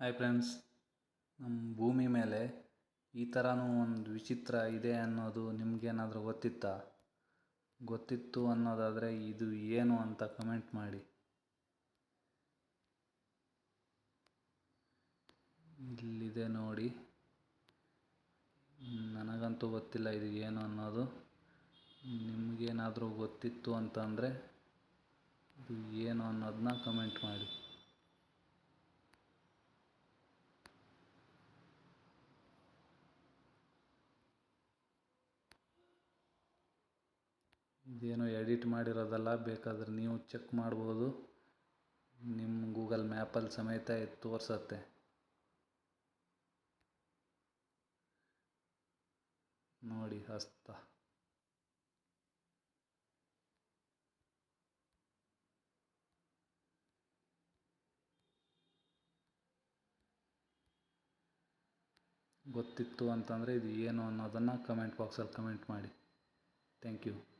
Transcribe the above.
Hi friends ನಮ್ಮ ಭೂಮಿ ಮೇಲೆ ಈ ಥರನೂ ಒಂದು ವಿಚಿತ್ರ ಇದೆ ಅನ್ನೋದು ನಿಮಗೇನಾದರೂ ಗೊತ್ತಿತ್ತಾ? ಗೊತ್ತಿತ್ತು ಅನ್ನೋದಾದರೆ ಇದು ಏನು ಅಂತ ಕಮೆಂಟ್ ಮಾಡಿ. ಇಲ್ಲಿದೆ ನೋಡಿ. ನನಗಂತೂ ಗೊತ್ತಿಲ್ಲ ಇದು ಏನು ಅನ್ನೋದು. ನಿಮಗೇನಾದರೂ ಗೊತ್ತಿತ್ತು ಅಂತಂದರೆ ಇದು ಏನು ಅನ್ನೋದನ್ನ ಕಮೆಂಟ್ ಮಾಡಿ. ಇದೇನು ಎಡಿಟ್ ಮಾಡಿರೋದಲ್ಲ, ಬೇಕಾದ್ರೆ ನೀವು ಚೆಕ್ ಮಾಡ್ಬೋದು. ನಿಮ್ಮ ಗೂಗಲ್ ಮ್ಯಾಪಲ್ಲಿ ಸಮೇತ ಇದು ತೋರಿಸತ್ತೆ. ನೋಡಿ ಹಸ್ತ. ಗೊತ್ತಿತ್ತು ಅಂತಂದರೆ ಇದು ಏನು ಅನ್ನೋದನ್ನು ಕಮೆಂಟ್ ಬಾಕ್ಸಲ್ಲಿ ಕಮೆಂಟ್ ಮಾಡಿ. Thank you